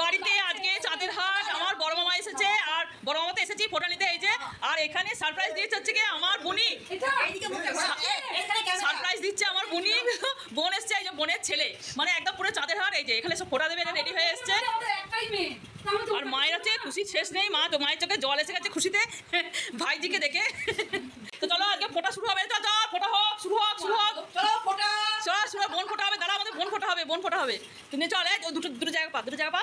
বাড়িতে আজকে চাঁদের হাট, আমার বড় মামা এসেছে, আর বড় মামা তো এসেছি ফোটা নিতে, এই যে, আর এখানে সারপ্রাইজ দিয়েছে হচ্ছে কি আমার বুনি সারপ্রাইজ দিচ্ছে আমার বুনি বোন এসছে, এই যে বোনের ছেলে। মানে একদম পুরো চাঁদের হাট, এই যে, এখানে সব ফোটা দেবে রেডি হয়ে এসছে। আর মায়ের আছে খুশি শেষ নেই, মা তো মায়ের চোখে জল এসে গেছে খুশিতে। ভাইজিকে দেখে। হবে বোন ফোটা হবে। তুমি চলে দুটো দুটো জায়গা পা দুটো জায়গা পা।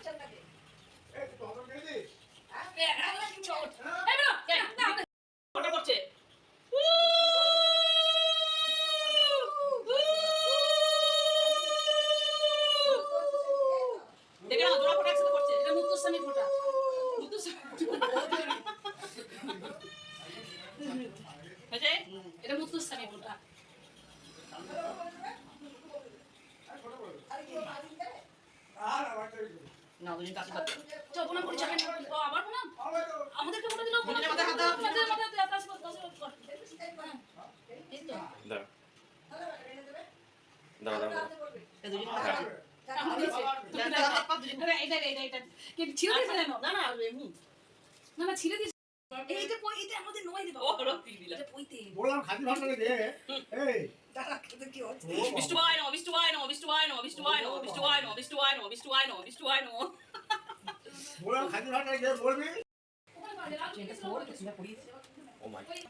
করছে? দেখে না জোড়া ফোটা একসাথে করছে। এটা মুক্তস্বামী ফোঁটা। এটা মুক্তস্বামী ফোঁটা। না দুজন কাছে চল প্রণাম করি চল। দাও দাও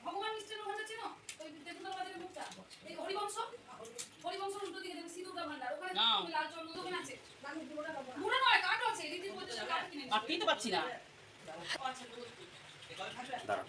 ভগবান মিষ্টির ওখানে চেনো ওই দেবদুলাল বাজারের মুখটা। এই হরিবংশ? আটকেই তো পাচ্ছি না। দাঁড়া।